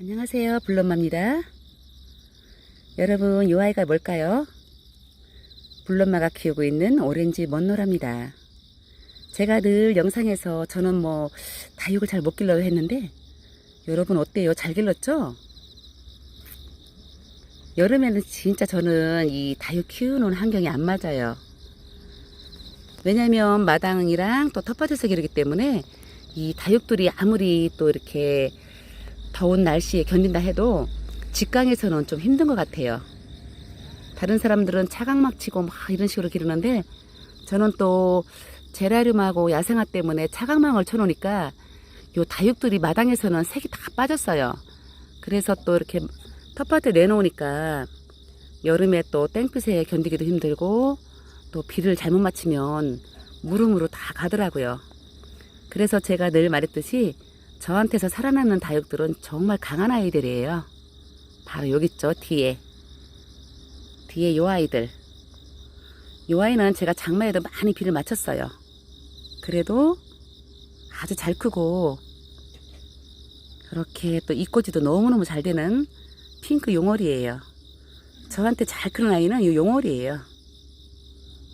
안녕하세요. 블럼마입니다. 여러분, 이 아이가 뭘까요? 블럼마가 키우고 있는 오렌지 먼노랍니다. 제가 늘 영상에서 저는 뭐 다육을 잘 못 길러요 했는데 여러분 어때요? 잘 길렀죠? 여름에는 진짜 저는 이 다육 키우는 환경이 안 맞아요. 왜냐면 마당이랑 또 텃밭에서 기르기 때문에 이 다육들이 아무리 또 이렇게 더운 날씨에 견딘다 해도 직강에서는 좀 힘든 것 같아요. 다른 사람들은 차강막 치고 막 이런 식으로 기르는데 저는 또 제라늄하고 야생화 때문에 차강망을 쳐놓으니까 요 다육들이 마당에서는 색이 다 빠졌어요. 그래서 또 이렇게 텃밭에 내놓으니까 여름에 또 땡볕에 견디기도 힘들고 또 비를 잘못 맞추면 무름으로 다 가더라고요. 그래서 제가 늘 말했듯이 저한테서 살아남는 다육들은 정말 강한 아이들이에요. 바로 여기 있죠, 뒤에. 뒤에 요 아이들. 요 아이는 제가 장마에도 많이 비를 맞췄어요. 그래도 아주 잘 크고, 그렇게 또 이꼬지도 너무너무 잘 되는 핑크 용월이에요. 저한테 잘 크는 아이는 이 용월이에요.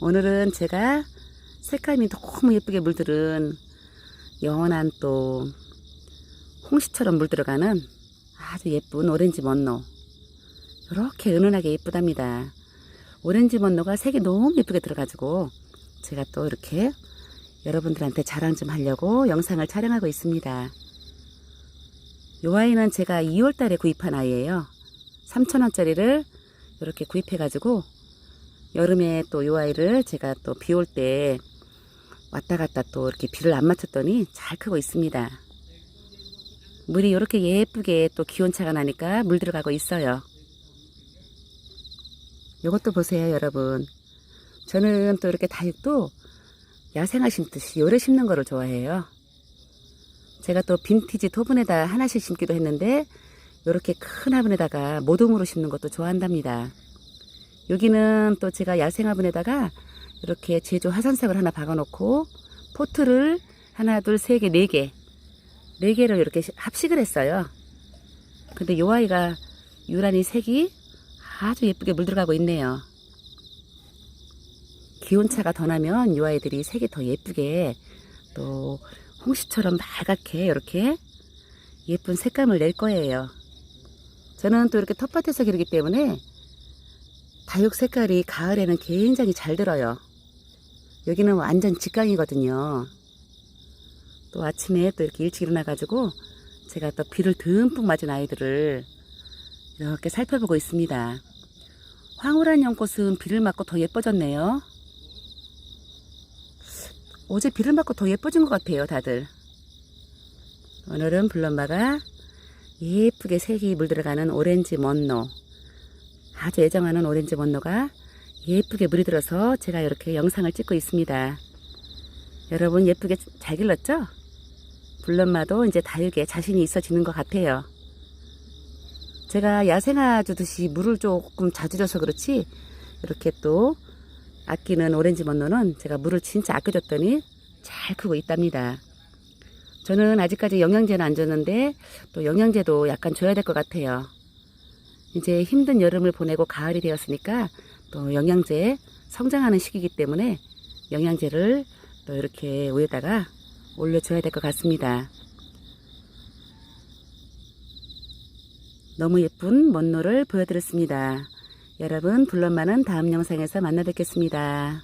오늘은 제가 색감이 너무 예쁘게 물들은 연한 또 홍시처럼 물들어가는 아주 예쁜 오렌지 먼노. 이렇게 은은하게 예쁘답니다. 오렌지 먼노가 색이 너무 예쁘게 들어가지고 제가 또 이렇게 여러분들한테 자랑 좀 하려고 영상을 촬영하고 있습니다. 이 아이는 제가 2월 달에 구입한 아이예요. 3,000원짜리를 이렇게 구입해가지고 여름에 또 이 아이를 제가 또 비 올 때 왔다 갔다 또 이렇게 비를 안 맞췄더니 잘 크고 있습니다. 물이 이렇게 예쁘게 또 기온차가 나니까 물 들어가고 있어요. 이것도 보세요, 여러분. 저는 또 이렇게 다육도 야생화 심듯이 요래 심는 거를 좋아해요. 제가 또 빈티지 토분에다 하나씩 심기도 했는데 이렇게 큰 화분에다가 모둠으로 심는 것도 좋아한답니다. 여기는 또 제가 야생 화분에다가 이렇게 제조 화산석을 하나 박아놓고 포트를 하나, 둘, 세 개, 네 개, 네 개를 이렇게 합식을 했어요. 근데 요 아이가 유란히 색이 아주 예쁘게 물들어가고 있네요. 기온차가 더 나면 요 아이들이 색이 더 예쁘게 또 홍시처럼 빨갛게 이렇게 예쁜 색감을 낼 거예요. 저는 또 이렇게 텃밭에서 기르기 때문에 다육 색깔이 가을에는 굉장히 잘 들어요. 여기는 완전 직강이거든요. 또 아침에 또 이렇게 일찍 일어나가지고 제가 또 비를 듬뿍 맞은 아이들을 이렇게 살펴보고 있습니다. 황홀한 연꽃은 비를 맞고 더 예뻐졌네요. 어제 비를 맞고 더 예뻐진 것 같아요, 다들. 오늘은 블럼바가 예쁘게 색이 물들어가는 오렌지 먼노. 아주 애정하는 오렌지 먼노가 예쁘게 물이 들어서 제가 이렇게 영상을 찍고 있습니다. 여러분 예쁘게 잘 길렀죠? 블럼마도 이제 다육에 자신이 있어지는 것 같아요. 제가 야생화 주듯이 물을 조금 자주 줘서 그렇지 이렇게 또 아끼는 오렌지 먼노는 제가 물을 진짜 아껴줬더니 잘 크고 있답니다. 저는 아직까지 영양제는 안 줬는데 또 영양제도 약간 줘야 될 것 같아요. 이제 힘든 여름을 보내고 가을이 되었으니까 또 영양제 성장하는 시기이기 때문에 영양제를 또 이렇게 위에다가 올려줘야 될 것 같습니다. 너무 예쁜 먼노를 보여드렸습니다. 여러분, 불런만은 다음 영상에서 만나 뵙겠습니다.